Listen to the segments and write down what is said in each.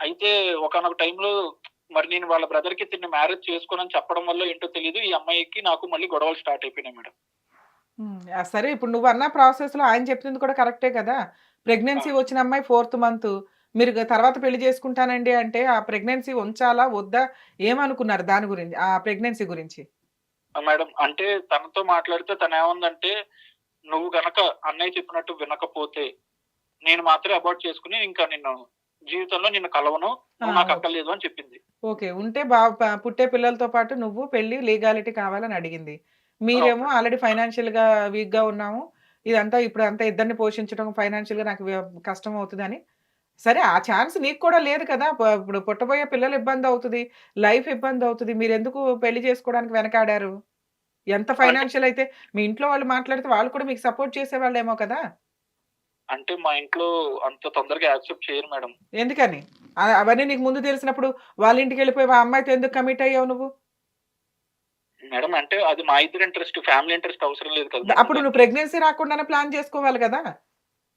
అయితే ఒకానొక టైంలో మరి నేను వాళ్ళ బ్రదర్కి తిన్న మ్యారేజ్ చేసుకోనని చెప్పడం వల్ల ఏంటో తెలియదు ఈ అమ్మాయికి నాకు మళ్ళీ గొడవలు స్టార్ట్ అయిపోయినాయి మేడం. సరే ఇప్పుడు నువ్వు అన్న ప్రాసెస్లో ఆయన చెప్తుంది కూడా కరెక్టే కదా? ప్రెగ్నెన్సీ వచ్చిన అమ్మాయి ఫోర్త్ మంత్ మీరు తర్వాత పెళ్ళి చేసుకుంటానండి అంటే ఆ ప్రెగ్నెన్సీ ఉంచాలా వద్దా? ఏమనుకున్నారు దాని గురించి ఆ ప్రెగ్నెన్సీ గురించి? మేడం అంటే తనతో మాట్లాడితే తను ఏముందంటే నువ్వు గనక అన్నయ్య చెప్పినట్టు వినకపోతే నేను మాత్రమే అబార్ట్ చేసుకుని ఇంకా నిన్ను జీవితంలో నిన్ను కలవను. నువ్వు నాకు అక్కర్లేదు అని చెప్పింది. ఓకే. ఉంటే బా పుట్టే పిల్లలతో పాటు నువ్వు పెళ్ళి లీగాలిటీ కావాలని అడిగింది. మీరేమో ఆల్రెడీ ఫైనాన్షియల్గా వీక్గా ఉన్నాము. ఇదంతా ఇప్పుడు అంతా ఇద్దరిని పోషించడం ఫైనాన్షియల్గా నాకు కష్టం అవుతుందని. సరే ఆ ఛాన్స్ నీకు కూడా లేదు కదా. ఇప్పుడు పుట్టబోయే పిల్లలు ఇబ్బంది అవుతుంది. లైఫ్ ఇబ్బంది అవుతుంది. మీరు ఎందుకు పెళ్ళి చేసుకోవడానికి వెనకాడారు? ఎంత ఫైనాన్షియల్ అయితే మీ ఇంట్లో వాళ్ళు మాట్లాడితే వాళ్ళు కూడా మీకు సపోర్ట్ చేసే వాళ్ళేమో కదా. అంటే మా ఇంట్లో అంత తొందరగా యాక్సెప్ట్ చేయరు మేడం. ఎందుకని? అవన్నీ నీకు ముందు తెలిసినప్పుడు వాళ్ళ ఇంటికి వెళ్ళిపోయి ఆ అమ్మాయితో ఎందుకు కమిట్ అయ్యావు నువ్వు? మేడం అంటే అది మా ఇద్దరు ఇంట్రెస్ట్ ఫ్యామిలీ ఇంట్రెస్ట్ అవసరం లేదు కదా. మేడం. అప్పుడు నువ్వు ప్రెగ్నెన్సీ రాకుండానే ప్లాన్ చేసుకోవాలి కదా.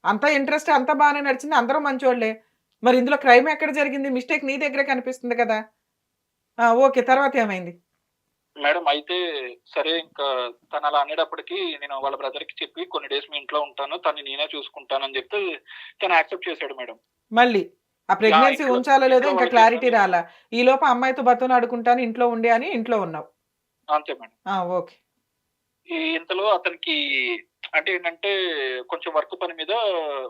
అంత ఇంట్రెస్ట్ అంత బాగానే నడిచింది అందరూ మంచోళ్ళే. మరి ఇందులో క్రైమ్ ఎక్కడ జరిగింది? మిస్టేక్ నీ దగ్గరే కనిపిస్తుంది కదా. ఓకే తర్వాత ఏమైంది? మేడం అయితే సరే ఇంకా తను అలా అనేటప్పటికి నేను వాళ్ళ బ్రదర్కి చెప్పి కొన్ని డేస్ మీ ఇంట్లో ఉంటాను తను నేనే చూసుకుంటానని చెప్తే తను యాక్సెప్ట్ చేశాడు మేడం. మళ్ళీ ఆ ప్రెగ్నెన్సీ ఉంచాలో లేదో ఇంకా క్లారిటీ. రాలా? ఈ లోపు అమ్మాయితో బతును అడుకుంటాను ఇంట్లో ఉండే అని ఇంట్లో ఉన్నావు? అంతే మేడం. ఓకే. ఇంతలో అతనికి అంటే ఏంటంటే కొంచెం వర్క్ పని మీద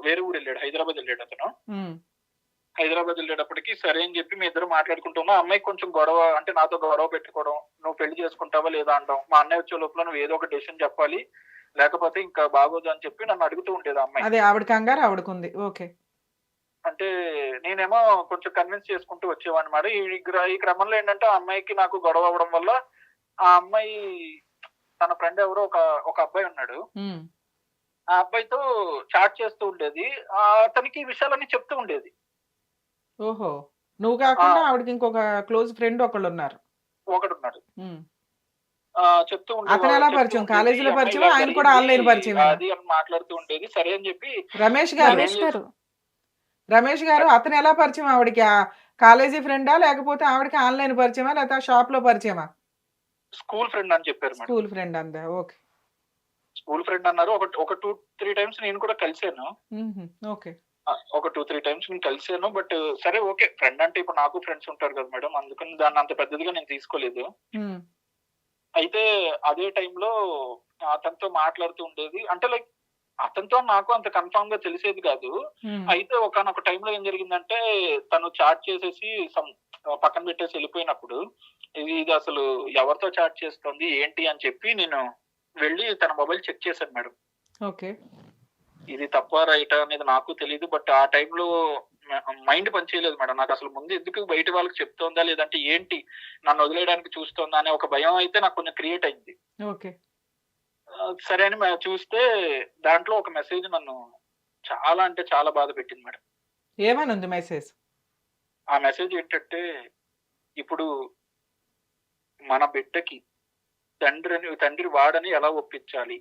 వేరే ఊరు వెళ్ళాడు హైదరాబాద్ వెళ్ళాడు అతను. హైదరాబాద్ వెళ్ళేటప్పటికి సరే అని చెప్పి మీ ఇద్దరు మాట్లాడుకుంటున్నా అమ్మాయి కొంచెం గొడవ అంటే నాతో గొడవ పెట్టుకోవడం నువ్వు పెళ్ళి చేసుకుంటావా లేదా అంటాం మా అన్నయ్య వచ్చే లోపల నువ్వు ఏదో ఒక డెసిషన్ చెప్పాలి. లేకపోతే ఇంకా బాగోదు అని చెప్పి నన్ను అడుగుతూ ఉండేది అమ్మాయి. అదే ఆవిడ కంగారు ఆవిడకుంది. ఓకే. అంటే నేనేమో కొంచెం కన్విన్స్ చేసుకుంటూ వచ్చేవాడిని మరి ఈ క్రమంలో ఏంటంటే ఆ అమ్మాయికి నాకు గొడవ అవ్వడం వల్ల ఆ అమ్మాయి తన ఫ్రెండ్ ఎవరో ఒక ఒక అబ్బాయి ఉన్నాడు. ఆ అబ్బాయితో చాట్ చేస్తూ ఉండేది. అతనికి ఈ విషయాలన్నీ చెప్తూ ఉండేది. ఓహో. నువ్వు కాకుండా. ఆవిడకి ఇంకొక క్లోజ్ ఫ్రెండ్ ఒకళ్ళు ఉన్నారు ఒకడు ఉన్నాడు చెప్తూ అతను ఎలా పరిచయం? కాలేజీలో పరిచయం, ఆయన కూడా ఆన్లైన్ పరిచయమేనా? అది అని మాట్లాడుతూ ఉండేది. సరే అని చెప్పి రమేష్ గారు రమేష్ గారు. రమేష్ గారు అతను ఎలా పరిచయం? ఆవిడకి ఆ కాలేజీ ఫ్రెండా? లేకపోతే ఆవిడకి ఆన్లైన్ పరిచయమా? లేకపోతే షాప్లో పరిచయమా? స్కూల్ ఫ్రెండ్ అని చెప్పారు స్కూల్ ఫ్రెండ్ అందా? ఓకే. స్కూల్ ఫ్రెండ్ అన్నారు. ఒక ఒక టూ త్రీ టైమ్స్ నేను కూడా కలిసాను ఓకే. ఒక టూ త్రీ టైమ్స్ నేను కలిసాను బట్ సరే ఓకే ఫ్రెండ్ అంటే ఇప్పుడు నాకు ఫ్రెండ్స్ ఉంటారు కదా మేడం అందుకని దాన్ని అంత పెద్దదిగా నేను తీసుకోలేదు. అయితే అదే టైంలో అతనితో మాట్లాడుతూ ఉండేది. అంటే లైక్ అతనితో నాకు అంత కన్ఫామ్గా తెలిసేది కాదు. అయితే ఒకనొక టైంలో ఏం జరిగిందంటే తను చాట్ చేసేసి some పక్కన పెట్టేసి వెళ్ళిపోయినప్పుడు ఇది ఇది అసలు ఎవరితో చాట్ చేస్తుంది ఏంటి అని చెప్పి నేను వెళ్ళి తన మొబైల్ చెక్ చేశాను మేడం ఓకే ఇది తప్ప రైట్ అనేది నాకు తెలియదు బట్ ఆ టైంలో మైండ్ పనిచేయలేదు మేడం. నాకు అసలు ముందు ఎందుకు బయట వాళ్ళకి చెప్తోందా లేదంటే ఏంటి నన్ను వదిలేయడానికి చూస్తోందా అనే ఒక భయం అయితే నాకు కొంచెం క్రియేట్ అయింది. ఓకే. సరే అని చూస్తే దాంట్లో ఒక మెసేజ్ నన్ను చాలా అంటే చాలా బాధ పెట్టింది మేడం. ఏమని ఉంది మెసేజ్ ఆ మెసేజ్ ఏంటంటే ఇప్పుడు మన బిడ్డకి తండ్రిని తండ్రి వాడని ఎలా ఒప్పించాలి?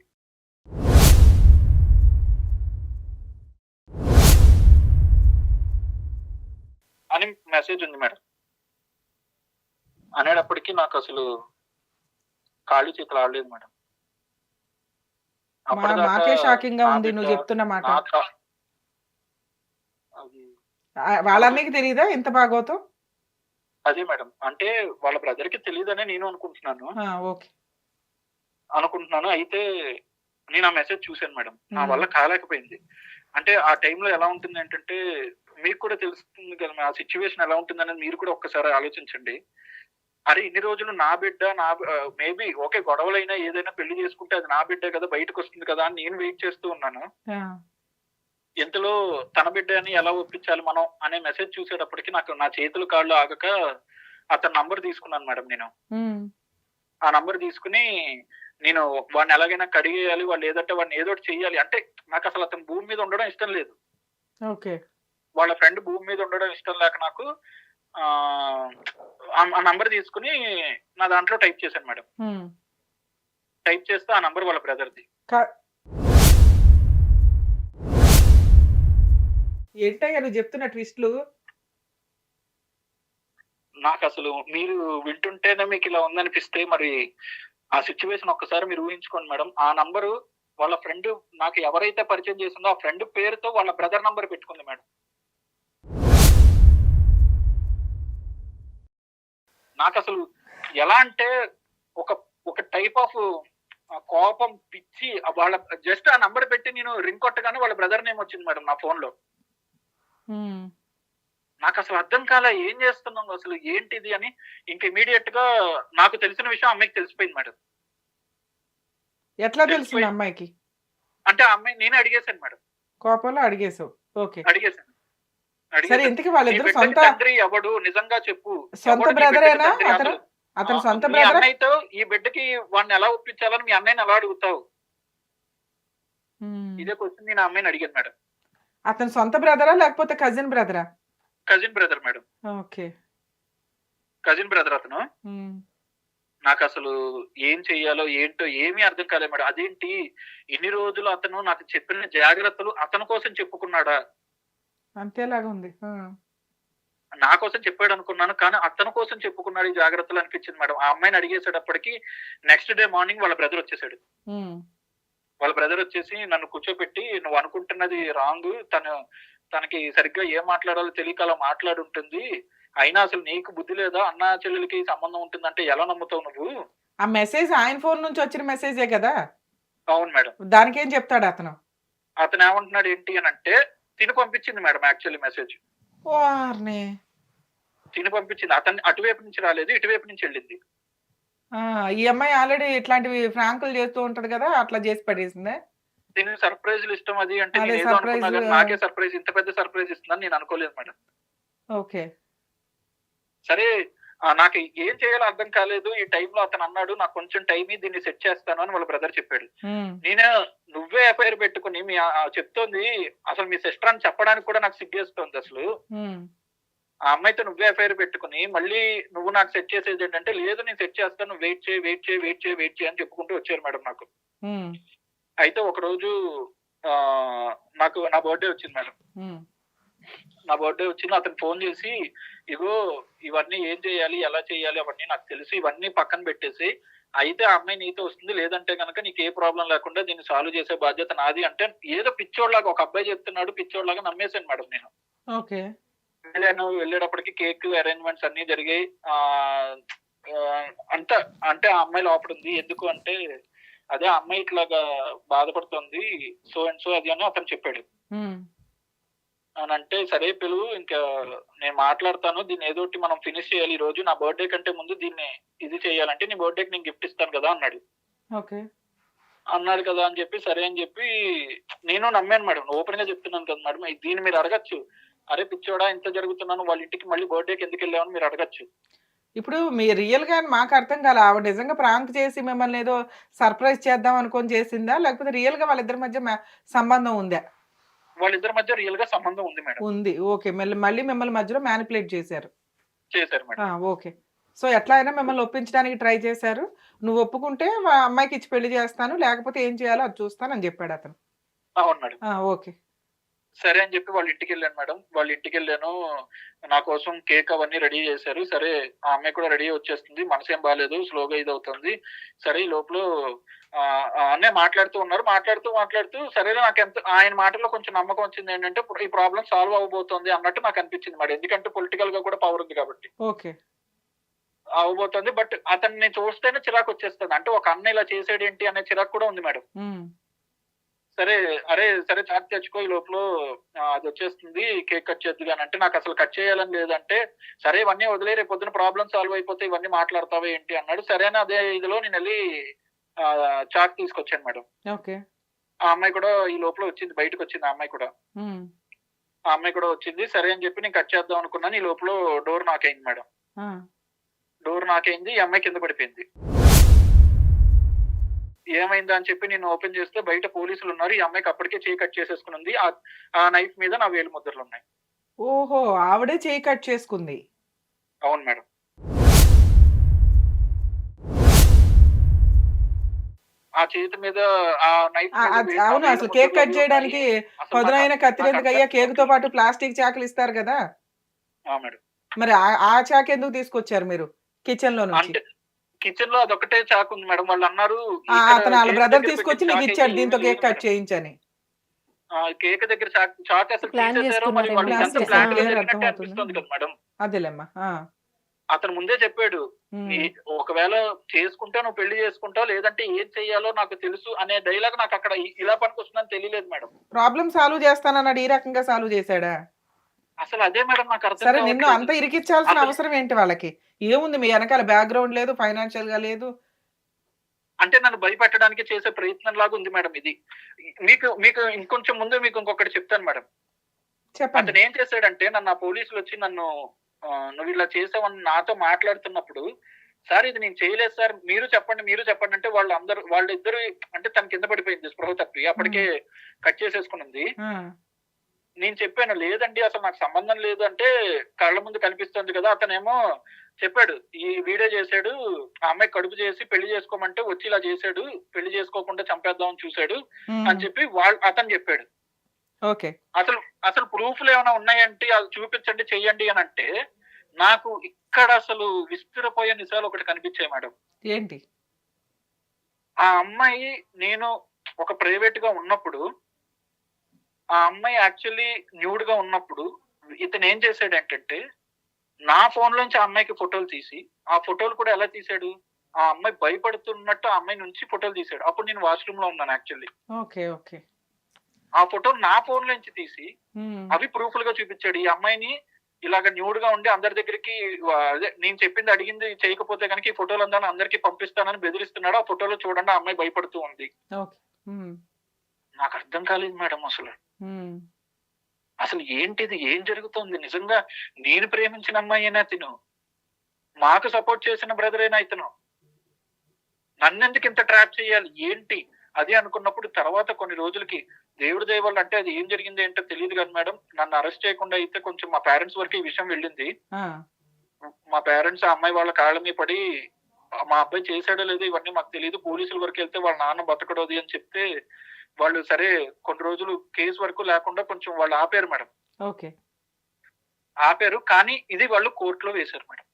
అని మెసేజ్ ఉంది మేడం. అనేటప్పటికీ నాకు అసలు ఖాళీ చేతులు ఆడలేదు మేడం. మాకే షాకింగ్గా ఉంది నువ్వు చెప్తున్న మాట. వాళ్ళన్నకి తెలియదా ఎంత బాగోతో అదే మేడం. అంటే వాళ్ళ బ్రదర్కి తెలియదనే నేను అనుకుంటున్నాను. ఓకే. అనుకుంటున్నాను. అయితే నేను ఆ మెసేజ్ చూశాను మేడం. నా. వల్ల కాలేకపోయింది. అంటే ఆ టైంలో ఎలా ఉంటుంది ఏంటంటే మీకు కూడా తెలుస్తుంది కదా ఆ సిచ్యువేషన్ ఎలా ఉంటుంది అనేది మీరు కూడా ఒక్కసారి ఆలోచించండి. అరే ఇన్ని రోజులు నా బిడ్డ నా మేబీ ఓకే గొడవలైనా ఏదైనా పెళ్ళి చేసుకుంటే అది నా బిడ్డే కదా బయటకు వస్తుంది కదా అని నేను వెయిట్ చేస్తూ ఉన్నాను. ఇంతలో తన బిడ్డ అని ఎలా ఒప్పించాలి మనం అనే మెసేజ్ చూసేటప్పటికి నాకు నా చేతులు కాళ్ళు ఆగక అతని నంబర్ తీసుకున్నాను మేడం నేను. ఆ నంబర్ తీసుకుని నేను వాడిని ఎలాగైనా కడిగేయాలి వాళ్ళు ఏదంటే వాడిని ఏదో చెయ్యాలి. అంటే నాకు అసలు అతను భూమి మీద ఉండడం ఇష్టం లేదు. ఓకే. వాళ్ళ ఫ్రెండ్ భూమి మీద ఉండడం ఇష్టం లేక నాకు ఆ నంబర్ తీసుకుని నా దాంట్లో టైప్ చేశాను మేడం. టైప్ చేస్తే ఆ నంబర్ వాళ్ళ బ్రదర్ది ఏంటయ్యా నువ్వు చెప్తున్న ట్విస్ట్లు నాకు అసలు మీరు వింటుంటేనే మీకు ఇలా ఉందనిపిస్తే మరి ఆ సిచ్యువేషన్ ఒక్కసారి మీరు ఊహించుకోండి మేడం. ఆ నంబరు వాళ్ళ ఫ్రెండ్ నాకు ఎవరైతే పరిచయం చేసిందో ఆ ఫ్రెండ్ పేరుతో వాళ్ళ బ్రదర్ నంబర్ పెట్టుకుంది మేడం. నాకు అసలు ఎలా అంటే ఒక ఒక టైప్ ఆఫ్ కోపం పిచ్చి వాళ్ళ జస్ట్ ఆ నంబర్ పెట్టి నేను రింగ్ కొట్టగానే వాళ్ళ బ్రదర్ నేమ్ వచ్చింది మేడం నా ఫోన్లో. నాకు అసలు అర్థం కాలే ఏం చేస్తున్నాం అసలు ఏంటిది అని ఇంక ఇమీడియట్గా నాకు తెలిసిన విషయం అమ్మాయికి తెలిసిపోయింది మేడం ఎట్లా తెలిసింది. అమ్మాయికి? అంటే అమ్మాయి నేనే అడిగేశాను మేడం కోపంలో అడిగేసావు ఓకే. అడిగేశాను. సరే ఇంతకీ వాళ్ళిద్దరు సొంత తండ్రి ఎవడు? నిజంగా చెప్పు. సొంత బ్రదరేనా? అతను అతను సొంత బ్రదర్ అన్నయ్యతో ఈ బిడ్డకి వాడిని ఎలా ఒప్పించాలని మీ అన్నయ్యని ఎలా అడుగుతావు? ఇదే క్వశ్చన్ నేను అమ్మాయిని అడిగాను మేడం. అతను సొంత బ్రదరా లేకపోతే cousin బ్రదరా cousin brother madam. Okay. Cousin brother అతను. నాకు అసలు ఏం చెయ్యాలో ఏంటో ఏమీ అర్థం కాలేదు మేడం. అదేంటి? ఇన్ని రోజులు అతను నాకు చెప్పిన జాగ్రత్తలు అతని కోసం చెప్పుకున్నాడా? అంతేలాగా ఉంది. నా కోసం చెప్పాడు అనుకున్నాను కానీ అతని కోసం చెప్పుకున్నాడు ఈ జాగ్రత్తలు అనిపించింది మేడం. ఆ అమ్మాయిని అడిగేసేటప్పటికి నెక్స్ట్ డే మార్నింగ్ వాళ్ళ బ్రదర్ వచ్చేసాడు. వాళ్ళ బ్రదర్ వచ్చేసి నన్ను కూర్చోబెట్టి నువ్వు అనుకుంటున్నది రాంగ్ తను తనకి సరిగ్గా ఏం మాట్లాడాలో తెలియక అలా మాట్లాడుంటుంది. అయినా అసలు నీకు బుద్ధి లేదా? అన్న చెల్లెలకి సంబంధం ఉంటుందంటే ఎలా నమ్ముతావు నువ్వు? ఆ మెసేజ్ ఆయన ఫోన్ నుంచి వచ్చిన మెసేజే కదా? అవును మేడం. దానికి ఏం చెప్తాడు అతను? అతను ఏమంటున్నాడు ఏంటి అని అంటే తిని పంపించింది మేడం యాక్చువల్లీ మెసేజ్ తిని పంపించింది. అతన్ని అటువైపు నుంచి రాలేదు ఇటువైపు నుంచి వెళ్ళింది. ఈ అమ్మాయి ఆల్రెడీ ఇట్లాంటివి ఫ్రాంకులు చేస్తూ ఉంటది కదా అట్లా చేసి పడేసిందే? దీని సర్ప్రైజ్లు ఇష్టం అది అంటే నేను అనుకున్నా కానీ నాకే సర్ప్రైజ్ ఇంత పెద్ద సర్ప్రైజ్ ఇస్తుందని నేను అనుకోలేదు మేడం. ఓకే. సరే నాకు ఏం చేయాలో అర్థం కాలేదు ఈ టైంలో అతను అన్నాడు నాకు కొంచెం టైం దీన్ని సెట్ చేస్తాను అని వాళ్ళ బ్రదర్ చెప్పాడు. నేను నువ్వే ఎఫ్ఐఆర్ పెట్టుకుని మీ చెప్తోంది అసలు మీ సిస్టర్ అని చెప్పడానికి కూడా నాకు సిగ్గేస్తోంది అసలు. ఆ అమ్మాయితో నువ్వే ఎఫ్ఐఆర్ పెట్టుకుని మళ్ళీ నువ్వు నాకు సెట్ చేసేది ఏంటంటే లేదు నేను సెట్ చేస్తాను వెయిట్ చేయి వెయిట్ చేయి వెయిట్ చేయి వెయిట్ చేయి అని చెప్పుకుంటూ వచ్చారు మేడం నాకు. అయితే ఒక రోజు ఆ, నాకు నా బర్త్డే వచ్చింది మేడం. నా బర్త్డే వచ్చింది అతను ఫోన్ చేసి ఇగో ఇవన్నీ ఏం చేయాలి ఎలా చేయాలి అవన్నీ నాకు తెలుసు ఇవన్నీ పక్కన పెట్టేసి అయితే ఆ అమ్మాయి నీతో వస్తుంది లేదంటే కనుక నీకు ఏ ప్రాబ్లం లేకుండా దీన్ని సాల్వ్ చేసే బాధ్యత నాది. అంటే ఏదో పిచ్చోడ్లాగా ఒక అబ్బాయి చెప్తున్నాడు పిచ్చోడ్లాగా నమ్మేశాను మేడం నేను. ఓకే. వెళ్ళాను వెళ్ళేటప్పటికి కేక్ అరేంజ్మెంట్స్ అన్ని జరిగాయి. ఆ అంత అంటే ఆ అమ్మాయి లోపల ఉంది. ఎందుకు అంటే అదే ఆ అమ్మాయి ఇట్లాగా బాధపడుతుంది సో అండ్ సో అది అని అతను చెప్పాడు. అని అంటే సరే పిలువు ఇంకా నేను మాట్లాడతాను. దీన్ని ఏదో ఒకటి మనం ఫినిష్ చేయాలి ఈ రోజు. నా బర్త్డే కంటే ముందు దీన్ని ఇది చేయాలంటే నీ బర్త్డేకి నేను గిఫ్ట్ ఇస్తాను కదా అన్నాడు. ఓకే. అన్నాడు కదా అని చెప్పి సరే అని చెప్పి నేను నమ్మాను మేడం. ఓపెన్గా చెప్తున్నాను కదా మేడం. దీన్ని మీరు అడగచ్చు. అరే పిచ్చోడా ఇంత జరుగుతున్నాను వాళ్ళ ఇంటికి మళ్ళీ బర్త్డేకి ఎందుకు వెళ్ళామని మీరు అడగచ్చు. ఇప్పుడు మీ రియల్గా మాకు అర్థం కాలే ఆవిడ నిజంగా ప్రాంక్ చేసి మిమ్మల్ని ఏదో సర్ప్రైజ్ చేద్దాం అనుకొని చేసిందా? లేకపోతే రియల్గా వాళ్ళిద్దరి మధ్య సంబంధం ఉందా? వాళ్ళిద్దరి మధ్య రియల్గా సంబంధం ఉంది మేడం. ఉంది. ఓకే. మళ్ళీ మళ్ళీ మిమ్మల్ని మధ్యలో మ్యానిపులేట్ చేశారు. చేశారు మేడం. ఓకే. సో ఎట్లా అయినా మిమ్మల్ని ఒప్పించడానికి ట్రై చేశారు. నువ్వు ఒప్పుకుంటే మా అమ్మాయికి ఇచ్చి పెళ్ళి చేస్తాను. లేకపోతే ఏం చేయాలో అది చూస్తాను అని చెప్పాడు అతను. అవును మేడం. ఓకే. సరే అని చెప్పి వాళ్ళ ఇంటికి వెళ్ళాను మేడం. వాళ్ళ ఇంటికి వెళ్ళాను నా కోసం కేక్ అవన్నీ రెడీ చేశారు. సరే ఆ అమ్మాయి కూడా రెడీ వచ్చేస్తుంది. మనసేం బాగాలేదు స్లోగా ఇది అవుతుంది. సరే ఈ లోపల అన్నయ్య మాట్లాడుతూ ఉన్నారు. మాట్లాడుతూ మాట్లాడుతూ సరే నాకు ఎంత ఆయన మాటల్లో కొంచెం నమ్మకం వచ్చింది ఏంటంటే ఈ ప్రాబ్లం సాల్వ్ అవబోతోంది అన్నట్టు నాకు అనిపించింది మేడం. ఎందుకంటే పొలిటికల్గా కూడా పవర్ ఉంది కాబట్టి. ఓకే. అవబోతోంది. బట్ అతన్ని చూస్తేనే చిరాకు వచ్చేస్తుంది. అంటే ఒక అన్న ఇలా చేసాడు ఏంటి అనే చిరాకు కూడా ఉంది మేడం. సరే అరే సరే చాట్ తెచ్చుకో ఈ లోపల అది వచ్చేస్తుంది కేక్ కట్ చేద్దు అని అంటే నాకు అసలు కట్ చేయాలని లేదంటే సరే ఇవన్నీ వదిలే రేపు పొద్దున ప్రాబ్లం సాల్వ్ అయిపోతే ఇవన్నీ మాట్లాడతావా ఏంటి అన్నాడు. సరే అని అదే ఇదిలో నేను వెళ్ళి చాక్ తీసుకొచ్చాను మేడం. ఓకే. ఆ అమ్మాయి కూడా ఈ లోపల వచ్చింది బయటకు వచ్చింది ఆ అమ్మాయి కూడా. ఆ అమ్మాయి కూడా వచ్చింది సరే అని చెప్పి నేను కట్ చేద్దాం అనుకున్నాను ఈ లోపల డోర్ నాకైంది మేడం. డోర్ నాకైంది ఈ అమ్మాయి కింద పడిపోయింది. ఏమైందా అని చెప్పి నేను ఓపెన్ చేస్తే బయట పోలీసులు ఉన్నారు. ఈ అమ్మాయికి అప్పటికే చేయి కట్ చేసేసుకుని ఉంది ఆ- నైఫ్ మీద నా వేలు ముద్రలు ఉన్నాయి. ఓహో ఆవిడే చేయి కట్ చేసుకుంది. అవును మేడం. ఆ చేతి మీద ఆ నైఫ్ అవును అసలు కేక్ కట్ చేయడానికి పదునైన నాకు- కత్తిరి నాకు ఎందుకు అయ్యా కేక్తో పాటు ప్లాస్టిక్ చాకులు ఇస్తారు కదా? మరి ఆ- చాక్ ఎందుకు తీసుకొచ్చారు మీరు? కిచెన్లో నుంచి కిచెన్లో అదొకటే చాకు ఉంది మేడం వాళ్ళు అన్నారు అతను వాళ్ళ బ్రదర్ తీసుకొచ్చి నీకు ఇచ్చాడు దీంతో కేక్ కట్. చేయించని ఆ, కేక్ దగ్గర చాక్ అసలు మరి. వాళ్ళు ఎంత. ప్లాన్. అనిపిస్తుంది కదా మేడం అదేలేమ్మా ఆ, అతను ముందే చెప్పాడు ఒకవేళ చేసుకుంటే నువ్వు పెళ్ళి చేసుకుంటావు లేదంటే ఏం చెయ్యాలో నాకు తెలుసు అనే డైలాగ్ నాకు అక్కడ ఇలా పనికొస్తుందని తెలియలేదు మేడం ప్రాబ్లం సాల్వ్ చేస్తానన్నాడు ఈ రకంగా సాల్వ్ చేశాడా అసలు అదే మేడం నాకు అర్థం సరే నిన్ను. అంత ఇరికిచ్చాల్సిన అవసరం ఏంటి వాళ్ళకి ఏముంది? మీ వెనకాల బ్యాక్గ్రౌండ్ లేదు ఫైనాన్షియల్గా లేదు. అంటే నన్ను భయపెట్టడానికి చేసే ప్రయత్నం లాగా ఉంది మేడం ఇది. మీకు మీకు ఇంకొంచెం ముందు మీకు ఇంకొకటి చెప్తాను మేడం. చెప్పండి. అతను ఏం చేశాడంటే నన్ను ఆ పోలీసులు వచ్చి నన్ను నువ్వు ఇలా చేసావని నాతో మాట్లాడుతున్నప్పుడు సార్ ఇది నేను చేయలేదు సార్. మీరు చెప్పండి మీరు చెప్పండి. అంటే వాళ్ళు అందరూ వాళ్ళిద్దరు అంటే తన కింద పడిపోయింది స్పృహ తప్పి. అప్పటికే కట్ చేసేసుకునింది. ఆ, నేను చెప్పాను లేదండి అసలు నాకు సంబంధం లేదు అంటే కళ్ళ ముందు కనిపిస్తుంది కదా అతనేమో చెప్పాడు ఈ వీడియో చేశాడు ఆ అమ్మాయి కడుపు చేసి పెళ్ళి చేసుకోమంటే వచ్చి ఇలా చేశాడు పెళ్ళి చేసుకోకుండా చంపేద్దామని చూశాడు అని చెప్పి వాళ్ళు అతను చెప్పాడు. ఓకే. అసలు అసలు ప్రూఫ్లు ఏమైనా ఉన్నాయంటే అది చూపించండి చెయ్యండి అని అంటే నాకు ఇక్కడ అసలు విస్తృపోయే నిజాలు ఒకటి కనిపించాయి మేడం. ఏంటి? ఆ అమ్మాయి నేను ఒక ప్రైవేట్గా ఉన్నప్పుడు ఆ అమ్మాయి యాక్చువల్లీ న్యూడ్గా ఉన్నప్పుడు ఇతను ఏం చేశాడు ఏంటంటే నా ఫోన్ లోంచి ఆ అమ్మాయికి ఫోటోలు తీసి ఆ ఫోటోలు కూడా ఎలా తీశాడు? ఆ అమ్మాయి భయపడుతున్నట్టు ఆ అమ్మాయి నుంచి ఫోటోలు తీశాడు. అప్పుడు నేను వాష్రూమ్లో ఉన్నాను యాక్చువల్లీ ఓకే ఓకే. ఆ ఫోటో నా ఫోన్ లోంచి తీసి అవి ప్రూఫ్లు గా చూపించాడు. ఈ అమ్మాయిని ఇలాగ న్యూడ్గా ఉండి అందరి దగ్గరికి అదే నేను చెప్పింది అడిగింది చేయకపోతే కనుక ఈ ఫోటోలు అందరూ అందరికి పంపిస్తానని బెదిరిస్తున్నాడు. ఆ ఫోటోలో చూడండి ఆ అమ్మాయి భయపడుతూ ఉంది. నాకు అర్థం కాలేదు మేడం అసలు. అసలు ఏంటిది? ఏం జరుగుతుంది? నిజంగా నేను ప్రేమించిన అమ్మాయి అయినా తిను మాకు సపోర్ట్ చేసిన బ్రదర్ అయినా ఇతను. నన్నెందుకు ఇంత ట్రాప్ చేయాలి? ఏంటి? అది అనుకున్నప్పుడు తర్వాత కొన్ని రోజులకి దేవుడి దయవల్ల అంటే అది ఏం జరిగింది ఏంటో తెలియదు కదా మేడం. నన్ను అరెస్ట్ చేయకుండా అయితే కొంచెం మా పేరెంట్స్ వరకు ఈ విషయం వెళ్ళింది. మా పేరెంట్స్ ఆ అమ్మాయి వాళ్ళ కాళ్ళ మీద పడి మా అబ్బాయి చేశాడో లేదో ఇవన్నీ మాకు తెలియదు పోలీసుల వరకు వెళ్తే వాళ్ళ నాన్న బతకడోది అని చెప్తే వాళ్ళు సరే కొన్ని రోజులు కేసు వరకు లేకుండా కొంచెం వాళ్ళు ఆపారు మేడం. ఓకే. ఆపారు కానీ ఇది వాళ్ళు కోర్టులో వేశారు మేడం.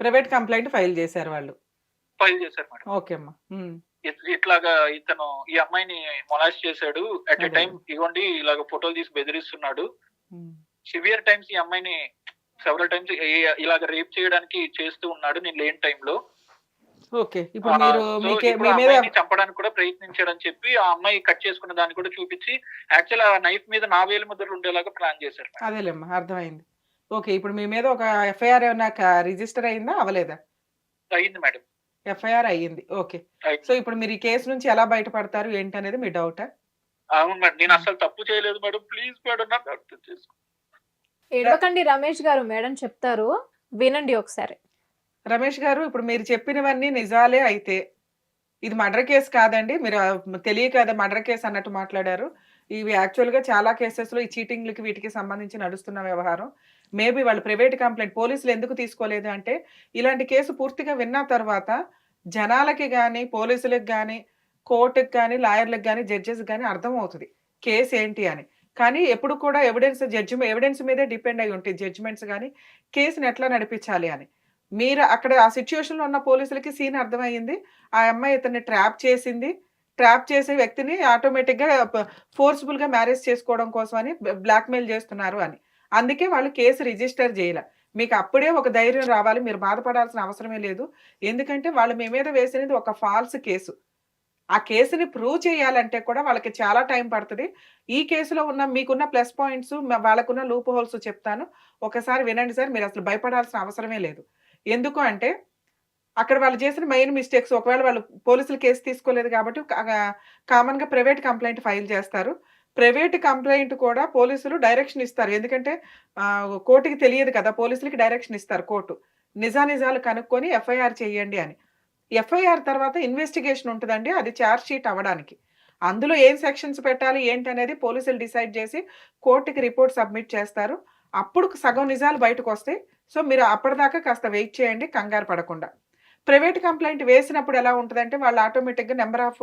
ప్రైవేట్ కంప్లైంట్ ఫైల్ చేశారు వాళ్ళు. ఫైల్ చేశారు మేడం. ఓకే అమ్మా. ఇట్లాగా ఇతను ఈ అమ్మాయిని మొలాస్ట్ చేశాడు. At a. టైం ఇవ్వండి ఇలాగ ఫోటోలు తీసి బెదిరిస్తున్నాడు. సివియర్ టైమ్స్ ఈ అమ్మాయిని సెవెరల్ టైమ్స్ ఇలాగ రేప్ చేయడానికి చేస్తూ ఉన్నాడు నేను లేని టైంలో ఓకే. ఇప్పుడు మీరు మీ మీద చంపడానికి కూడా ప్రయత్నించాడని చెప్పి ఆ అమ్మాయి కట్ చేసుకున్న దాన్ని కూడా చూపించి యాక్చువల్ ఆ నైఫ్ మీద నా వేలు ముద్రలు ఉండేలాగా ప్లాన్ చేశారు. అదేలేమ్మా అర్థమైంది. ఓకే ఇప్పుడు మీ మీద ఒక ఎఫ్ఐఆర్ ఏమన్నా రిజిస్టర్ అయిందా? అవలేదా అయింది మేడం. ఎఫ్ఐఆర్ అయ్యింది. ఓకే. సో ఇప్పుడు మీరు ఈ కేసు నుంచి ఎలా బయటపడతారు? ఏంటి అనేది మీ డౌటా? అవును మేడం నేను అసలు తప్పు చేయలేదు మేడం. ప్లీజ్ మేడం నాకు అర్థం చేసుకో. ఏడవకండి రమేష్ గారు మేడం చెప్తారు. వినండి ఒకసారి. రమేష్ గారు ఇప్పుడు మీరు చెప్పినవన్నీ నిజాలే అయితే. ఇది మర్డర్ కేసు కాదండి. మీరు తెలియక కదా మర్డర్ కేసు అన్నట్టు మాట్లాడారు. ఇవి యాక్చువల్గా చాలా కేసెస్లో ఈ చీటింగ్లకి వీటికి సంబంధించి నడుస్తున్న వ్యవహారం. మేబీ వాళ్ళు ప్రైవేట్ కంప్లైంట్ పోలీసులు ఎందుకు తీసుకోలేదు అంటే ఇలాంటి కేసు పూర్తిగా విన్న తర్వాత జనాలకి కానీ పోలీసులకు కానీ కోర్టుకి కానీ లాయర్లకు కానీ జడ్జెస్కి కానీ అర్థమవుతుంది కేసు ఏంటి అని. కానీ ఎప్పుడు కూడా ఎవిడెన్స్ జడ్జి ఎవిడెన్స్ మీదే డిపెండ్ అయి ఉంటాయి జడ్జిమెంట్స్ కానీ కేసుని ఎట్లా నడిపించాలి అని. మీరు అక్కడ ఆ సిచ్యువేషన్లో ఉన్న పోలీసులకి సీన్ అర్థమైంది ఆ అమ్మాయి ఇతన్ని ట్రాప్ చేసింది. ట్రాప్ చేసే వ్యక్తిని ఆటోమేటిక్గా ఫోర్స్ఫుల్గా మ్యారేజ్ చేసుకోవడం కోసం అని బ్లాక్మెయిల్ చేస్తున్నారు అని. అందుకే వాళ్ళు కేసు రిజిస్టర్ చేయలే. మీకు అప్పుడే ఒక ధైర్యం రావాలి. మీరు బాధపడాల్సిన అవసరమే లేదు. ఎందుకంటే వాళ్ళు మీ మీద వేసినది ఒక ఫాల్స్ కేసు. ఆ కేసుని ప్రూవ్ చేయాలంటే కూడా వాళ్ళకి చాలా టైం పడుతుంది. ఈ కేసులో ఉన్న మీకున్న ప్లస్ పాయింట్స్ వాళ్ళకున్న లూప్ హోల్స్ చెప్తాను. ఒకసారి వినండి సార్. మీరు అసలు భయపడాల్సిన అవసరమే లేదు. ఎందుకు అంటే అక్కడ వాళ్ళు చేసిన మెయిన్ మిస్టేక్స్ ఒకవేళ వాళ్ళు పోలీసులు కేసు తీసుకోలేదు కాబట్టి కామన్గా ప్రైవేట్ కంప్లైంట్ ఫైల్ చేస్తారు. ప్రైవేట్ కంప్లైంట్ కూడా పోలీసులు డైరెక్షన్ ఇస్తారు. ఎందుకంటే కోర్టుకి తెలియదు కదా పోలీసులకి డైరెక్షన్ ఇస్తారు కోర్టు. నిజానిజాలు కనుక్కొని ఎఫ్ఐఆర్ చేయండి అని. ఎఫ్ఐఆర్ తర్వాత ఇన్వెస్టిగేషన్ ఉంటుందండి అది ఛార్జ్ షీట్ అవ్వడానికి. అందులో ఏం సెక్షన్స్ పెట్టాలి ఏంటి అనేది పోలీసులు డిసైడ్ చేసి కోర్టుకి రిపోర్ట్ సబ్మిట్ చేస్తారు. అప్పుడు సగం నిజాలు బయటకు వస్తాయి. సో మీరు అప్పటిదాకా కాస్త వెయిట్ చేయండి కంగారు పడకుండా. ప్రైవేట్ కంప్లైంట్ వేసినప్పుడు ఎలా ఉంటుందంటే వాళ్ళు ఆటోమేటిక్గా నెంబర్ ఆఫ్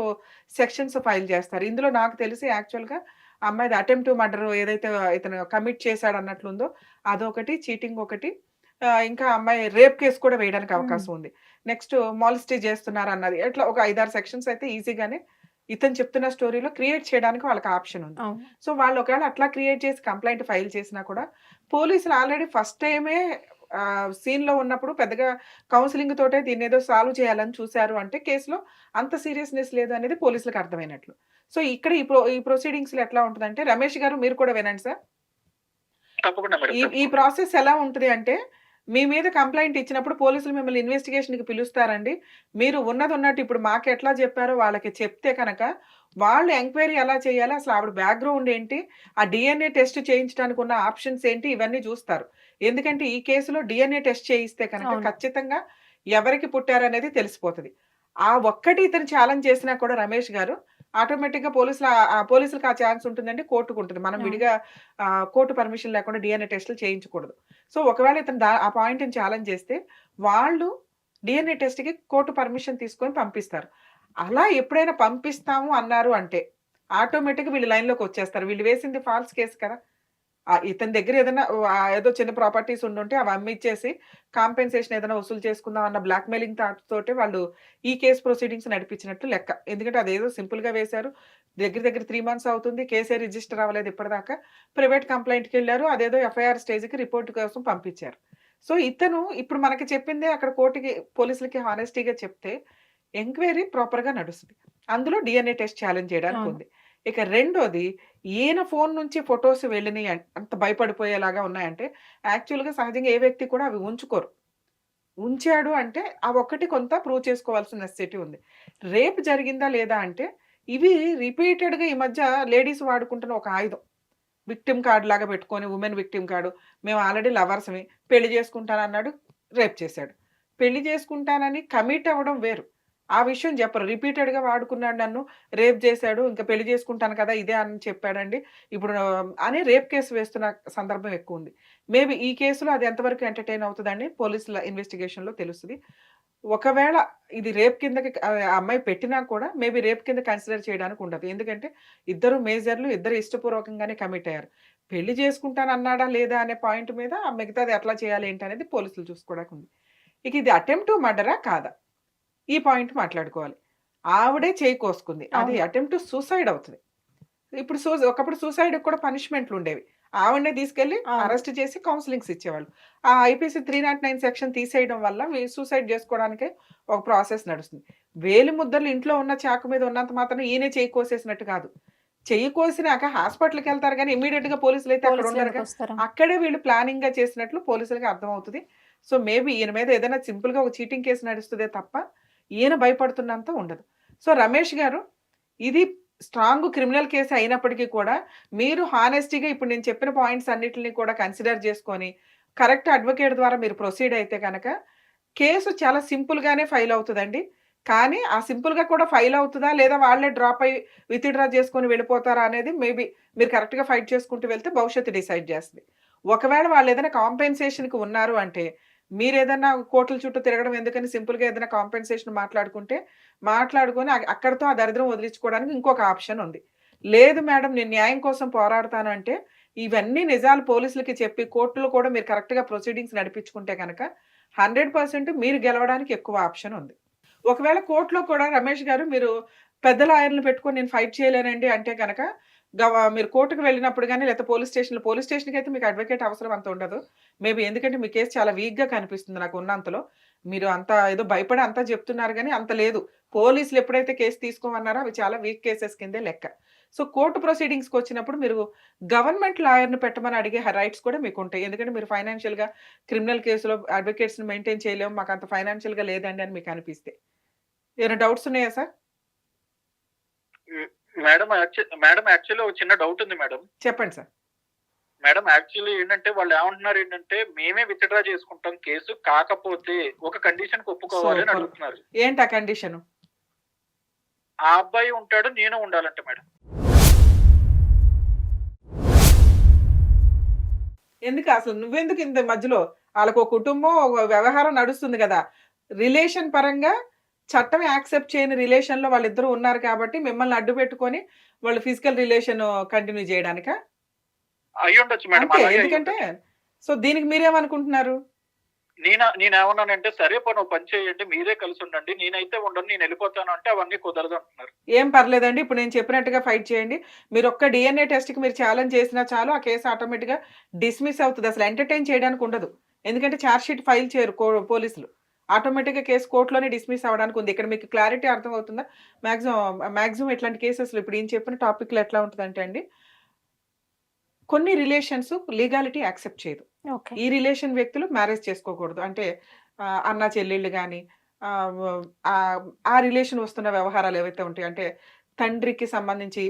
సెక్షన్స్ ఫైల్ చేస్తారు. ఇందులో నాకు తెలిసి యాక్చువల్గా అమ్మాయిది అటెంప్ట్ మర్డర్ ఏదైతే ఇతను కమిట్ చేశాడు అన్నట్లుందో అదొకటి చీటింగ్ ఒకటి. ఇంకా అమ్మాయి రేప్ కేసు కూడా వేయడానికి అవకాశం ఉంది. నెక్స్ట్ మాలిస్టీ చేస్తున్నారు అన్నది. ఇట్లా ఒక ఐదారు సెక్షన్స్ అయితే ఈజీగానే ఇతను చెప్తున్న స్టోరీలో క్రియేట్ చేయడానికి వాళ్ళకి ఆప్షన్ ఉంది. సో వాళ్ళు ఒకవేళ అట్లా క్రియేట్ చేసి కంప్లైంట్ ఫైల్ చేసినా కూడా పోలీసులు ఆల్రెడీ ఫస్ట్ టైమే సీన్లో ఉన్నప్పుడు పెద్దగా కౌన్సిలింగ్ తోటే దీన్ని ఏదో సాల్వ్ చేయాలని చూశారు అంటే కేసులో అంత సీరియస్నెస్ లేదు అనేది పోలీసులకు అర్థమైనట్లు. సో ఇక్కడ ఈ ప్రో ఈ ప్రొసీడింగ్స్లో ఎట్లా ఉంటుందంటే రమేష్ గారు మీరు కూడా వినండి సార్. ఈ. ప్రాసెస్ ఎలా ఉంటుంది అంటే మీ మీద కంప్లైంట్ ఇచ్చినప్పుడు పోలీసులు మిమ్మల్ని ఇన్వెస్టిగేషన్కి పిలుస్తారండి. మీరు ఉన్నది ఉన్నట్టు ఇప్పుడు మాకు ఎట్లా చెప్పారో వాళ్ళకి చెప్తే కనుక వాళ్ళు ఎంక్వైరీ ఎలా చేయాలి? అసలు ఆవిడ బ్యాక్గ్రౌండ్ ఏంటి? ఆ డిఎన్ఏ టెస్ట్ చేయించడానికి ఉన్న ఆప్షన్స్ ఏంటి? ఇవన్నీ చూస్తారు. ఎందుకంటే ఈ కేసులో డిఎన్ఏ టెస్ట్ చేయిస్తే కనుక. ఖచ్చితంగా ఎవరికి పుట్టారనేది తెలిసిపోతుంది. ఆ ఒక్కటి ఇతను ఛాలెంజ్ చేసినా కూడా రమేష్ గారు ఆటోమేటిక్గా పోలీసులు పోలీసులకు ఆ ఛాన్స్ ఉంటుందండి కోర్టుకు ఉంటుంది. మనం. విడిగా కోర్టు పర్మిషన్ లేకుండా డిఎన్ఏ టెస్టులు చేయించకూడదు. సో ఒకవేళ ఇతను ఆ పాయింట్ ఛాలెంజ్ చేస్తే వాళ్ళు డిఎన్ఏ టెస్ట్కి కోర్టు పర్మిషన్ తీసుకొని పంపిస్తారు. అలా ఎప్పుడైనా పంపిస్తాము అన్నారు అంటే ఆటోమేటిక్గా వీళ్ళు లైన్లోకి వచ్చేస్తారు. వీళ్ళు వేసింది ఫాల్స్ కేసు కదా. ఇతని దగ్గర ఏదైనా ఏదో చిన్న ప్రాపర్టీస్ ఉండుంటే అవి అమ్మిచ్చేసి కాంపెన్సేషన్ ఏదైనా వసూలు చేసుకుందాం అన్న బ్లాక్ మెయిలింగ్ థాట్ తోటి వాళ్ళు ఈ కేసు ప్రొసీడింగ్స్ నడిపించినట్లు లెక్క. ఎందుకంటే అదేదో సింపుల్గా వేశారు. దగ్గర దగ్గర త్రీ మంత్స్ అవుతుంది. కేసే రిజిస్టర్ అవ్వలేదు ఇప్పటిదాకా. ప్రైవేట్ కంప్లైంట్కి వెళ్ళారు. అదేదో ఎఫ్ఐఆర్ స్టేజ్కి రిపోర్ట్ కోసం పంపించారు. సో ఇతను ఇప్పుడు మనకి చెప్పిందే అక్కడ కోర్టుకి పోలీసులకి హానెస్టీగా చెప్తే ఎంక్వైరీ ప్రాపర్గా నడుస్తుంది. అందులో డిఎన్ఏ టెస్ట్ ఛాలెంజ్ చేయడానికి అవును. ఉంది. ఇక రెండోది ఈయన ఫోన్ నుంచి ఫొటోస్ వెళ్ళినాయి అంత భయపడిపోయేలాగా ఉన్నాయంటే యాక్చువల్గా సహజంగా ఏ వ్యక్తి కూడా అవి ఉంచుకోరు. ఉంచాడు అంటే ఆ ఒక్కటి కొంత ప్రూవ్ చేసుకోవాల్సిన నెసెసిటీ ఉంది. రేప్ జరిగిందా లేదా అంటే ఇవి రిపీటెడ్గా ఈ మధ్య లేడీస్ వాడుకుంటున్న ఒక ఆయుధం. విక్టిమ్ కార్డ్ లాగా పెట్టుకొని ఉమెన్ విక్టిమ్ కార్డు మేము ఆల్రెడీ లవర్స్మి పెళ్ళి చేసుకుంటానన్నాడు రేప్ చేశాడు. పెళ్ళి చేసుకుంటానని కమిట్ అవ్వడం వేరు. ఆ విషయం చెప్పరు. రిపీటెడ్గా వాడుకున్నాడు నన్ను రేప్ చేశాడు ఇంకా పెళ్ళి చేసుకుంటాను కదా ఇదే అని చెప్పాడండి. ఇప్పుడు అని రేప్ కేసు వేస్తున్న సందర్భం ఎక్కువ ఉంది మేబీ ఈ కేసులో అది ఎంతవరకు ఎంటర్టైన్ అవుతుందని పోలీసుల ఇన్వెస్టిగేషన్లో తెలుస్తుంది. ఒకవేళ ఇది రేప్ కిందకి అమ్మాయి పెట్టినా కూడా మేబీ రేప్ కింద కన్సిడర్ చేయడానికి ఉండదు. ఎందుకంటే ఇద్దరు మేజర్లు ఇద్దరు ఇష్టపూర్వకంగానే కమిట్ అయ్యారు. పెళ్ళి చేసుకుంటాను అన్నాడా లేదా అనే పాయింట్ మీద ఆ మిగతాది ఎట్లా చేయాలి ఏంటి అనేది పోలీసులు చూసుకోవడానికి ఉంది. ఇక ఇది అటెంప్ట్ మర్డరా కాదా? ఈ పాయింట్ మాట్లాడుకోవాలి. ఆవిడే చేయి కోసుకుంది. అది. అటెంప్ట్ సూసైడ్ అవుతుంది. ఇప్పుడు సూ ఒకప్పుడు సూసైడ్ కూడా పనిష్మెంట్లు ఉండేవి. ఆవిడనే తీసుకెళ్ళి. అరెస్ట్ చేసి కౌన్సిలింగ్స్ ఇచ్చేవాళ్ళు. ఆ IPC three nought nine section తీసేయడం వల్ల సూసైడ్ చేసుకోవడానికే ఒక ప్రాసెస్ నడుస్తుంది. వేలి ముద్దలు ఇంట్లో ఉన్న చాకు మీద ఉన్నంత మాత్రం ఈయనే చేయి కోసేసినట్టు కాదు. చెయ్యి కోసినాక హాస్పిటల్కి వెళ్తారు కానీ ఇమీడియట్గా పోలీసులు అయితే అక్కడ ఉండరు? అక్కడే వీళ్ళు ప్లానింగ్గా చేసినట్లు పోలీసులకి అర్థమవుతుంది. సో మేబీ ఈయన మీద ఏదైనా సింపుల్గా ఒక చీటింగ్ కేసు నడుస్తుందే తప్ప ఈయన భయపడుతున్నంత ఉండదు. సో రమేష్ గారు ఇది స్ట్రాంగ్ క్రిమినల్ కేసు అయినప్పటికీ కూడా మీరు హానెస్టీగా ఇప్పుడు నేను చెప్పిన పాయింట్స్ అన్నిటిని కూడా కన్సిడర్ చేసుకొని కరెక్ట్ అడ్వకేట్ ద్వారా మీరు ప్రొసీడ్ అయితే కనుక కేసు చాలా సింపుల్గానే ఫైల్ అవుతుందండి. కానీ ఆ సింపుల్గా కూడా ఫైల్ అవుతుందా? లేదా వాళ్ళే డ్రాప్ అయ్యి విత్డ్రా చేసుకొని వెళ్ళిపోతారా అనేది మేబీ మీరు కరెక్ట్గా ఫైట్ చేసుకుంటూ వెళ్తే భవిష్యత్తు డిసైడ్ చేస్తుంది. ఒకవేళ వాళ్ళు ఏదైనా కాంపెన్సేషన్కి ఉన్నారు అంటే మీరు ఏదైనా కోర్టుల చుట్టూ తిరగడం ఎందుకని సింపుల్గా ఏదైనా కాంపెన్సేషన్ మాట్లాడుకుంటే మాట్లాడుకొని అక్కడితో ఆ దరిద్రం వదిలించుకోవడానికి ఇంకొక ఆప్షన్ ఉంది. లేదు మేడం నేను న్యాయం కోసం పోరాడతాను అంటే ఇవన్నీ నిజాలు పోలీసులకి చెప్పి కోర్టులో కూడా మీరు కరెక్ట్గా ప్రొసీడింగ్స్ నడిపించుకుంటే కనుక హండ్రెడ్ పర్సెంట్ మీరు గెలవడానికి ఎక్కువ ఆప్షన్ ఉంది. ఒకవేళ కోర్టులో కూడా రమేష్ గారు మీరు పెద్ద లాయర్లు పెట్టుకొని నేను ఫైట్ చేయలేనండి అంటే కనుక మీరు కోర్టుకు వెళ్ళినప్పుడు కానీ లేకపోతే పోలీస్ స్టేషన్లో పోలీస్ స్టేషన్కి అయితే మీకు అడ్వకేట్ అవసరం అంత ఉండదు. మేబీ ఎందుకంటే మీ కేసు చాలా వీక్గా కనిపిస్తుంది నాకు ఉన్నంతలో. మీరు అంత ఏదో భయపడి అంతా చెప్తున్నారు కానీ అంత లేదు. పోలీసులు ఎప్పుడైతే కేసు తీసుకోమన్నారో అవి చాలా వీక్ కేసెస్ కిందే లెక్క. సో కోర్టు ప్రొసీడింగ్స్కి వచ్చినప్పుడు మీరు గవర్నమెంట్ లాయర్ని పెట్టమని అడిగే రైట్స్ కూడా మీకు ఉంటాయి ఎందుకంటే మీరు ఫైనాన్షియల్గా క్రిమినల్ కేసులో అడ్వకేట్స్ని మెయింటైన్ చేయలేము మాకు అంత ఫైనాన్షియల్గా లేదండి అని మీకు అనిపిస్తే. ఏమైనా డౌట్స్ ఉన్నాయా సార్? మేడం మేడం యాక్చువల్లీ ఒక చిన్న డౌట్ ఉంది మేడం. చెప్పండి సార్. మేడం యాక్చువల్లీ ఏంటంటే వాళ్ళు ఏమంటున్నారు ఏంటంటే మేమే విత్డ్రా చేసుకుంటాం కేసు కాకపోతే ఒక కండిషన్ ఒప్పుకోవాలి అని. అడుగుతున్నారు. ఏంటి ఆ కండిషన్ ఆ అబ్బాయి ఉంటాడు నేను ఉండాలంటే మేడం. ఎందుకు అసలు? నువ్వెందుకు ఇంత మధ్యలో? వాళ్ళకు ఒక కుటుంబం ఒక వ్యవహారం నడుస్తుంది కదా. రిలేషన్ పరంగా చట్టం యాక్సెప్ట్ చేయని రిలేషన్లో వాళ్ళిద్దరూ ఉన్నారు కాబట్టి మిమ్మల్ని అడ్డు పెట్టుకొని వాళ్ళు ఫిజికల్ రిలేషన్ కంటిన్యూ చేయడానిక? మేడం అంతే ఎందుకంటే సో దీనికి మీరేమనుకుంటున్నారు? నేను నేనేమన్నానంటే సరే పని పని చేయండి మీరే కలిసి ఉండండి నేనైతే ఉండను నేను వెళ్ళిపోతాను అంటే అవన్నీ కుదరదు అంటున్నారు ఏం పర్లేదండి ఇప్పుడు నేను చెప్పినట్టుగా ఫైట్ చేయండి. మీరు ఒక్క డిఎన్ఏ టెస్ట్కి మీరు ఛాలెంజ్ చేసినా చాలు ఆ కేసు ఆటోమేటిక్గా డిస్మిస్ అవుతుంది అసలు ఎంటర్టైన్ చేయడానికి ఉండదు. ఎందుకంటే ఛార్జ్ షీట్ ఫైల్ చేయరు కో- పోలీసులు. ఆటోమేటిక్గా కేసు కోర్టులోనే డిస్మిస్ అవ్వడానికి ఉంది. ఇక్కడ మీకు క్లారిటీ అర్థమవుతుందా? మ్యాక్సిమం మ్యాక్సిమం ఇట్లాంటి కేసెస్లో ఇప్పుడు ఏం చెప్పిన టాపిక్లో ఎట్లా ఉంటుందంటే అండి కొన్ని రిలేషన్స్ లీగాలిటీ యాక్సెప్ట్ చేయదు. ఓకే. ఈ రిలేషన్ వ్యక్తులు మ్యారేజ్ చేసుకోకూడదు. అంటే అన్న చెల్లెళ్ళు కానీ ఆ రిలేషన్ వస్తున్న వ్యవహారాలు ఏవైతే ఉంటాయో అంటే తండ్రికి సంబంధించి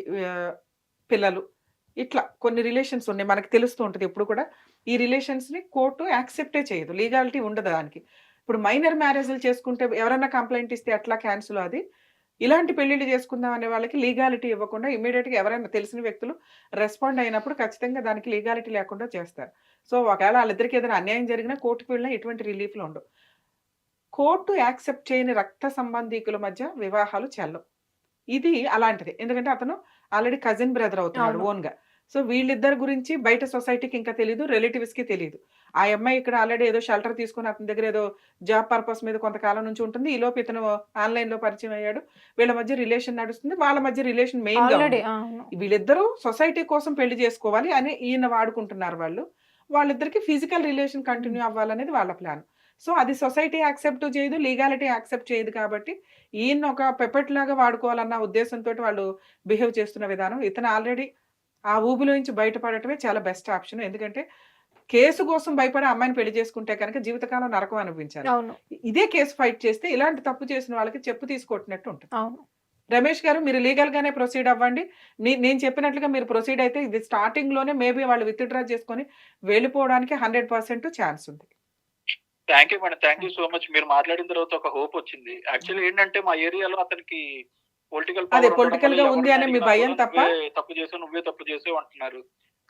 పిల్లలు ఇట్లా కొన్ని రిలేషన్స్ ఉన్నాయి. మనకు తెలుస్తూ ఉంటుంది ఎప్పుడు కూడా. ఈ రిలేషన్స్ని కోర్టు యాక్సెప్టే చేయదు. లీగాలిటీ ఉండదు దానికి. ఇప్పుడు మైనర్ మ్యారేజ్లు చేసుకుంటే ఎవరైనా కంప్లైంట్ ఇస్తే ఎట్లా క్యాన్సిల్ అది? ఇలాంటి పెళ్ళిళ్ళు చేసుకుందాం అనే వాళ్ళకి లీగాలిటీ ఇవ్వకుండా ఇమీడియట్గా ఎవరైనా తెలిసిన వ్యక్తులు రెస్పాండ్ అయినప్పుడు ఖచ్చితంగా దానికి లీగాలిటీ లేకుండా చేస్తారు. సో ఒకవేళ వాళ్ళిద్దరికి ఏదైనా అన్యాయం జరిగినా కోర్టుకు వెళ్ళినా ఎటువంటి రిలీఫ్లు ఉండవు. కోర్టు యాక్సెప్ట్ చేయని రక్త సంబంధీకుల మధ్య వివాహాలు చెల్లవు. ఇది అలాంటిది. ఎందుకంటే అతను ఆల్రెడీ కజిన్ బ్రదర్ అవుతున్నాడు అవును. సో వీళ్ళిద్దరి గురించి బయట సొసైటీకి ఇంకా తెలియదు రిలేటివ్స్కి తెలియదు ఆ అమ్మాయి ఇక్కడ ఆల్రెడీ ఏదో షెల్టర్ తీసుకుని అతని దగ్గర ఏదో జాబ్ పర్పస్ మీద కొంతకాలం నుంచి ఉంటుంది. ఈ లోపు ఇతను ఆన్లైన్లో పరిచయం అయ్యాడు. వీళ్ళ మధ్య రిలేషన్ నడుస్తుంది. వాళ్ళ మధ్య రిలేషన్ మెయిన్. వీళ్ళిద్దరూ సొసైటీ కోసం పెళ్ళి చేసుకోవాలి అని ఈయన వాడుకుంటున్నారు వాళ్ళు. వాళ్ళిద్దరికి ఫిజికల్ రిలేషన్ కంటిన్యూ అవ్వాలనేది వాళ్ళ ప్లాన్ సో అది సొసైటీ యాక్సెప్ట్ చేయదు లీగాలిటీ యాక్సెప్ట్ చేయదు కాబట్టి ఈయన ఒక పెపెట్ లాగా వాడుకోవాలన్న ఉద్దేశంతో వాళ్ళు బిహేవ్ చేస్తున్న విధానం. ఇతను ఆల్రెడీ ఆ ఊబిలో నుంచి బయటపడటమే చాలా బెస్ట్ ఆప్షన్. ఎందుకంటే కేసు కోసం భయపడే అమ్మాయిని పెళ్ళి చేసుకుంటే కనుక జీవితకాలం నరకం అనిపించాలి అవును. ఇదే కేసు ఫైట్ చేస్తే ఇలాంటి తప్పు చేసిన వాళ్ళకి చెప్పు తీసుకొట్టినట్టు ఉంటుంది. అవును. రమేష్ గారు మీరు లీగల్ గానే ప్రొసీడ్ అవ్వండి. నేను చెప్పినట్లుగా మీరు ప్రొసీడ్ అయితే ఇది స్టార్టింగ్లోనే మేబీ వాళ్ళు విత్డ్రా చేసుకొని వెళ్ళిపోవడానికి హండ్రెడ్ పర్సెంట్ ఛాన్స్ ఉంది. Thank you madam. Thank you so much. మీరు మాట్లాడిన తర్వాత ఒక హోప్ వచ్చింది. యాక్చువల్లీ ఏంటంటే మా ఏరియాలో అతనికి పొలిటికల్ అదే, political గా ఉంది అనే మీ భయం తప్ప? తప్పు చేసావు నువ్వే తప్పు చేసావు అంటున్నారు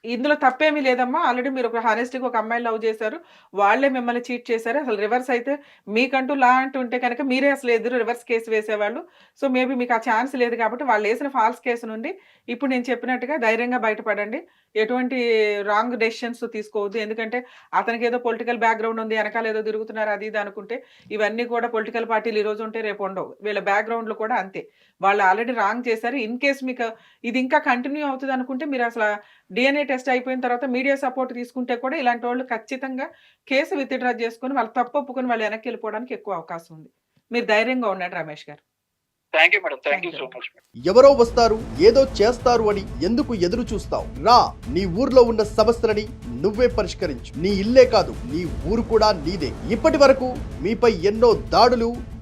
ఇందులో తప్పేమీ లేదమ్మా. ఆల్రెడీ మీరు ఒక హానెస్ట్గా ఒక అమ్మాయి లవ్ చేశారు. వాళ్ళే మిమ్మల్ని చీట్ చేశారు. అసలు రివర్స్ అయితే మీకంటూ లా అంటూ ఉంటే కనుక మీరే అసలు ఎదురు రివర్స్ కేసు వేసేవాళ్ళు. సో మేబీ మీకు ఆ ఛాన్స్ లేదు కాబట్టి వాళ్ళు వేసిన ఫాల్స్ కేసు నుండి ఇప్పుడు నేను చెప్పినట్టుగా ధైర్యంగా బయటపడండి. ఎటువంటి రాంగ్ డెసిషన్స్ తీసుకోవద్దు. ఎందుకంటే అతనికి ఏదో పొలిటికల్ బ్యాక్గ్రౌండ్ ఉంది వెనకాల ఏదో తిరుగుతున్నారు అది ఇది అనుకుంటే ఇవన్నీ కూడా పొలిటికల్ పార్టీలు ఈ రోజు ఉంటే రేపు ఉండవు. వీళ్ళ బ్యాక్గ్రౌండ్లు కూడా అంతే. వాళ్ళు ఆల్రెడీ రాంగ్ చేశారు. ఇన్ కేస్ మీకు ఇది ఇంకా కంటిన్యూ అవుతుంది అనుకుంటే మీరు అసలు డిఎన్ఏ టెస్ట్ అయిపోయిన తర్వాత మీడియా సపోర్ట్ తీసుకుంటే కూడా ఇలాంటి వాళ్ళు ఖచ్చితంగా కేసు విత్డ్రా చేసుకుని వాళ్ళు తప్పు ఒప్పుకొని వాళ్ళు వెనక్కి వెళ్ళిపోవడానికి ఎక్కువ అవకాశం ఉంది. మీరు ధైర్యంగా ఉండండి రమేష్ గారు. ఎవరో వస్తారు ఏదో చేస్తారు అని ఎందుకు ఎదురు చూస్తావు? రా నీ ఊర్లో ఉన్న సమస్యలని నువ్వే పరిష్కరించు. నీ ఇల్లే కాదు నీ ఊరు కూడా నీదే. ఇప్పటి వరకు మీపై ఎన్నో దాడులు